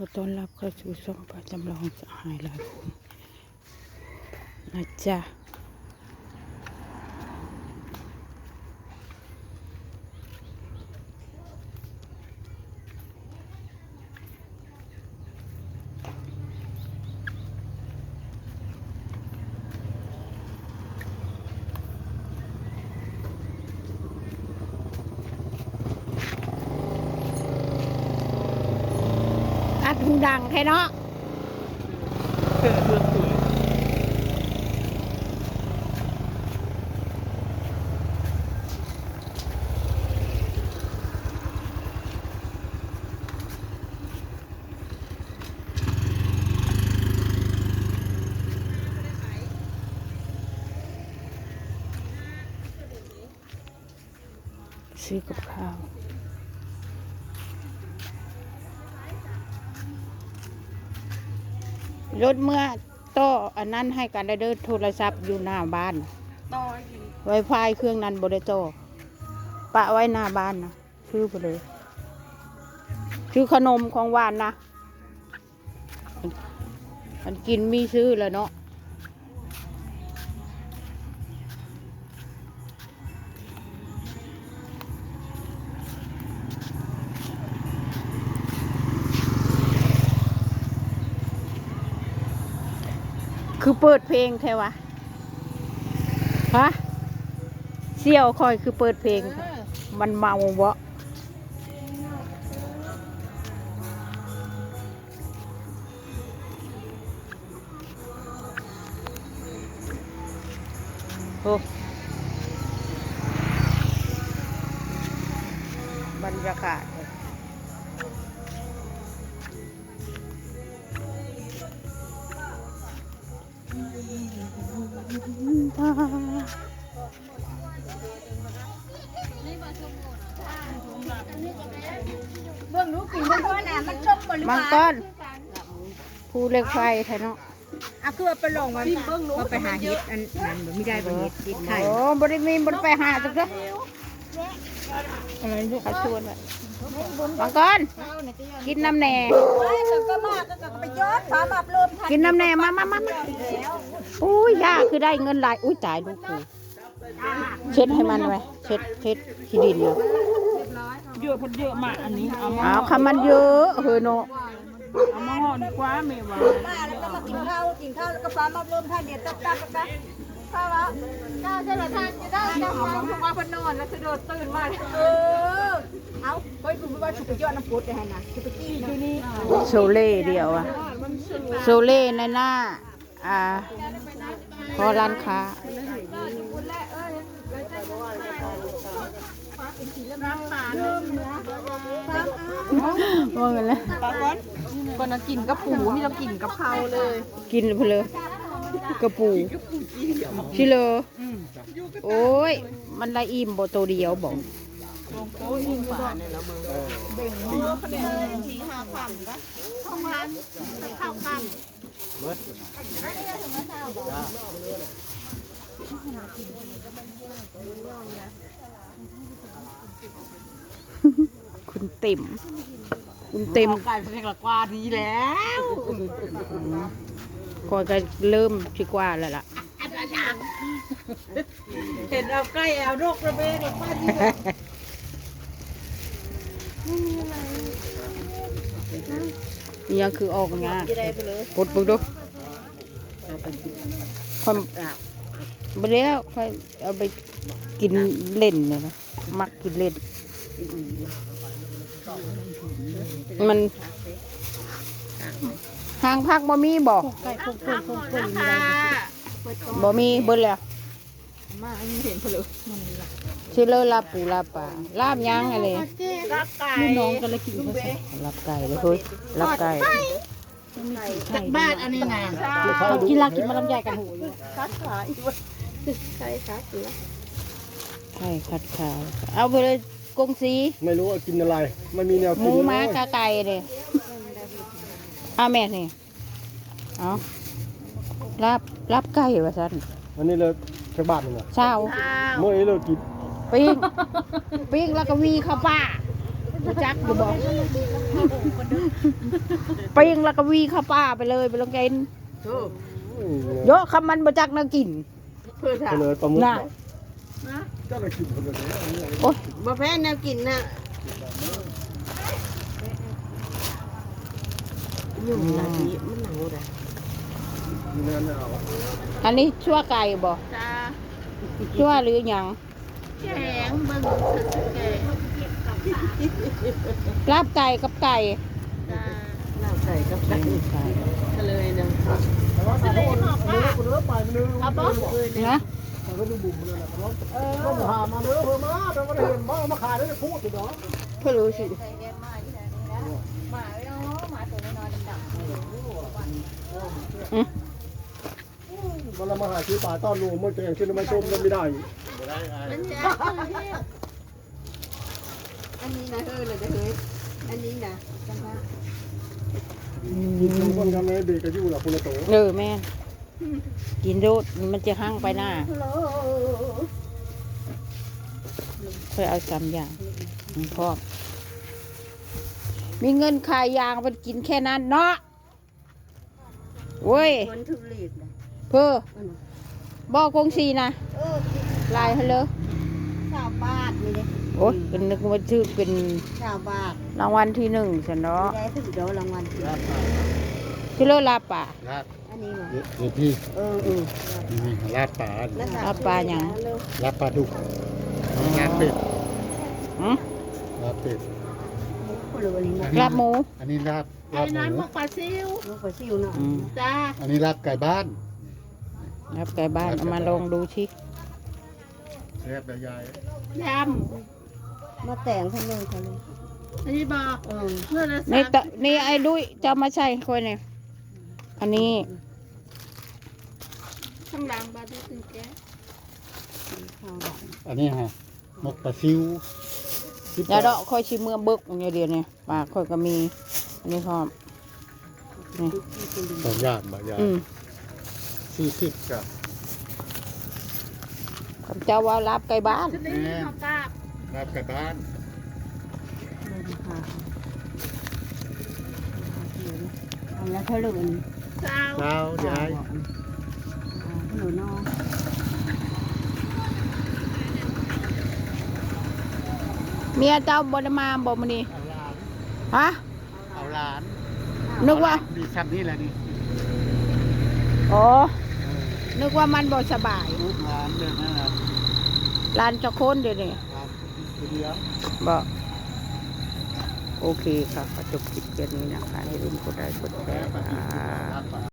อต้อนรับเข้าสู่ช่องประจำลองสหายหลายคนนะจ๊ะ อัดหูดังแค่เนาะซื้อกับข้าว รถเมื่อโต้อันนั้นให้กันได้เดินโทรศัพท์อยู่หน้าบ้านต่อยกินไวไฟเครื่องนั้นบริโตปะไว้หน้าบ้านนะชื่อไปเลยชื่อขนมของหวานนะ มันกินมีซื้อแล้วเนาะ คือเปิดเพลงใช่วะฮะเสี่ยวคอยคือเปิดเพลง มันเมาวะโอ้บรรยากาศ เบื้องรู้กินเบื้องว่าน่ะมันชมบริมังวารก้อนภูเหล็กไฟไทยเนาะอะคือว่าไปลงมันก็ไปหาเห็ดอันนั้นบ่ไม่ได้บ่เห็ดเห็ดไข่โอ้บริมีบริไปหาจังเด้ออะไรลูกเขาชวนไว้มังก้อนกินน้ำแหน่ไปก็มาก็ไปย้อนถามอับรวมทันกินน้ำแหน่มามามามา อุ้ยยาคือได้เงินหลาย อุ้ยจ่ายลูกกูเช็ดให้มันไว้เช็ดเช็ดขี้ดินเนาะเยอะพดเยอะมากอันนี้เอามาเอาคำมันเยอะเฮ้ยเนาะเอามาห่อดีกว่าไม่ว่ามาแล้วก็มากินข้าวกินข้าวแล้วก็ฟ้ามาเริ่มท่านเดียวตับตับตับข้าวละข้าวจะละทานจะได้จะเอาของมาพนอนแล้วจะโดดตื่นมาเออเอาเฮ้ยคุณว่าถูกยอนน้ำพุได้ให้นะถูกไปกี้ที่นี่โซเล่เดียวอะโซเล่ในหน้าอ่า พอร้านค้าว่ากันแล้วปลาก้อนก่อนนะกินกับปูนี่เรากินกับเขาเลย กินเพลยกระปูชิเลอโอ้ย มันละอิ่มบ่ตัวเดียวบอก คุณเต็ม คุณเต็มไก่เพลงละกว่าดีแล้วคอยก็เริ่มชิกว่าแล้วล่ะ เห็นเอาไก่เอานกระเบนละกว่าดีแล้ว นี่ยังคือออกงาปลดปุกดูความไปแล้วค่อยเอาไปกินเล่นเลยนะมักกินเล่น มันทางพักบ่มีบ่ไก่ปุกปุกปุกปุกบ่มีเบิดแล้ว มาอันนี้เห็นเพลือชื่อเลอลาบปูลาบปลาลาบยังอะไรรักไก่น้องกันเลยกินเขาใส่ลาบไก่เลยเฮ้ยลาบไก่จากบ้านอันนี้ไงกินลากินมาลำใหญ่กันหูอยู่คัดขาอีกว่าใช่ครับไข่ขัดขาวเอาไปเลยกงสีไม่รู้ว่ากินอะไรไม่มีแนวหกินมูเลยม้ากาไก่เลยเอาแม่นี่เอาลาบลาบไก่ว่าสันอันนี้เลย สักบาทหนึ่งอะเช้าเมื่อนี้เรากินปิ้งปิ้งแล้วก็วีเข้าป่ารู้จักอยู่บอกปิ้งแล้วก็วีเข้าป่าไปเลยไปลงกินโอ้โยะคำมันบ่จักแนวกินเพื่อถาเฉมลยปลาหมึกน่ะก็เลยกินคนเดียวเนี่ยโอ้ยบ่แพ้แนวกินน่ะยุ่งนาทีมันหนาวเลยมีเนื้ อไม่เอาอันนี้ชั่วไก่บ่จ้าชั่วหรือหยังแข็งเบิ่งสุดๆแกงลาบไก่กับไก่จ้าน้ำใส่กับไก่ก็เลยนะแต่ว่าถ้าคนเนื้อคนเนื้อไปมันเนื้อเอาบ่นะมันก็ดูบุ่มเลยนะเนาะก็มาหามาเนื้อเพิ่มมาแต่ว่าเห็นมามาขายได้พูดสิเนาะเพื่อรู้สิมัน ละมาหาซื้อปลาต้อนลูกมันจะอย่างเช่นไม่ต้มก็ไม่ได้มันแซ่บคือเฮ็ดอันนี้นะเฮ้ยเลยจะเฮ้ยอันนี้นะจังหวะกินทุกคนกันเลยเบรกกันอยู่หลับคนละโตเออแม่นกินโดดมันจะหั่งไปหน้าเคยเอาสามอย่างพร้อมมีเงินขายยางมันกินแค่นั้นเนาะ เว้ยคนทุเรศนะเพื่อบอกกงสีนะเออลายให้เลยชาวบ้านนี่เลยโอ้ยเป็นนึกว่าชื่อเป็นชาวบ้านรางวัลที่หนึ่งฉันเนาะได้ถึงเดี๋ยวรางวัลที่ชิโลลาป่าลาดอันนี้มาเดี๋ยวพี่เออเออนี่ลาดปลาลาบปลาหยังลาดปลาดุกลาดเป็ดหืมลาดเป็ดคนละวันนี้มาลาบหมูอันนี้ลาบ ไอ้ลาบหนั้นมูหมกปลาซิวลูกปลาซิวเนาะอืมจ้าอันนี้ลาบไก่บ้านลาบไก่บ้านเอามาลองดูชิแซ่บใหญ่ยมาแต่งทั้งเลยทั้งเลยำอันนี้บอกเออเพื่อนละนี่สามตะนี่ไอ้ดุยจะเอามาใส่ค่อยเนี่ยอันนี้ข้างหลังบาดตึงแกข้าวหวานอันนี้ฮะมกปลาซิวสิบยาดอกค่อยชิมเมื่อบึกอย่างเดียวเนี่ยปลาค่อยก็มี อันนี้พร้อม นี่ สองอย่างบางอย่างอืมสี่สิบกับข้าเจ้าว่าลาบไก่บ้านชุดนี้ข้าวกาบลาบไก่บ้านอันแล้วเท่าไหร่อันนี้เจ้าเช้ายายหนูน้องเมียเจ้าบไดมาบ่มานี่เอาหลานฮะ เอาหลานนึกว่าดีซับนี่แหละนี่อ๋อ นึกว่ามันบ่สบาย ลูกหลานเดินนั่นแหละลานจะโค้นเดี๋ยวนี้หลานคนเดียว บ่โอเคค่ะขอจบคลิปแค่นี้นะคะอย่าลืมกดไลค์กดแชร์